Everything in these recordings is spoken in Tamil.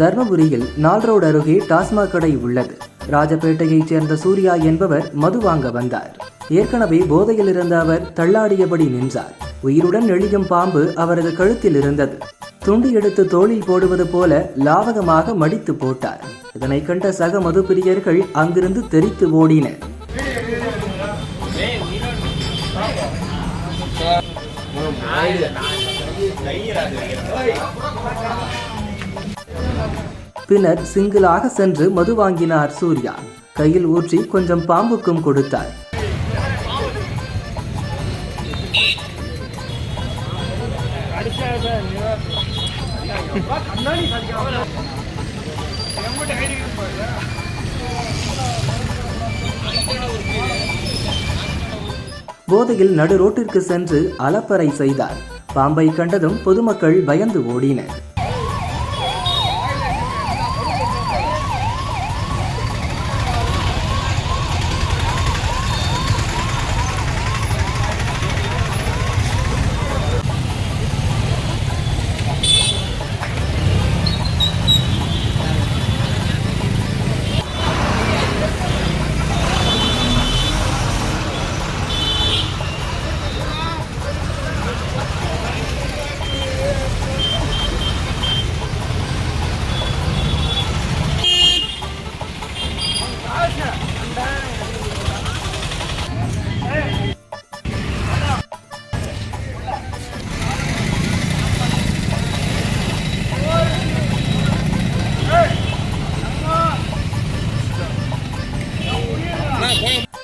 தர்மபுரியில் நால் ரோடு அருகே டாஸ்மாக் கடை உள்ளது. ராஜபேட்டையைச் சேர்ந்த சூர்யா என்பவர் மது வாங்க வந்தார். ஏற்கனவே போதையில் இருந்த அவர் தள்ளாடியபடி நின்றார். உயிருடன் எழியும் பாம்பு அவரது கழுத்தில் இருந்தது. துண்டு எடுத்து தோளில் போடுவது போல லாவகமாக மடித்து போட்டார். இதனை கண்ட சக மது பிரியர்கள் அங்கிருந்து தெரித்து ஓடினர். பின்னர் சிங்கிளாக சென்று மது வாங்கினார் சூர்யா. கையில் ஊற்றி கொஞ்சம் பாம்புக்கும் கொடுத்தார். போதையில் நடு ரோட்டிற்கு சென்று அலப்பறை செய்தார். பாம்பை கண்டதும் பொதுமக்கள் பயந்து ஓடினர்.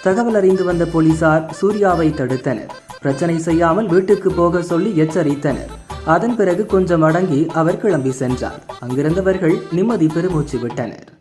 தகவல் அறிந்து வந்த போலீசார் சூர்யாவை தடுத்தனர். பிரச்சனை செய்யாமல் வீட்டுக்கு போக சொல்லி எச்சரித்தனர். அதன் பிறகு கொஞ்சம் அடங்கி அவர் கிளம்பி சென்றார். அங்கிருந்தவர்கள் நிம்மதி பெருமூச்சு விட்டனர்.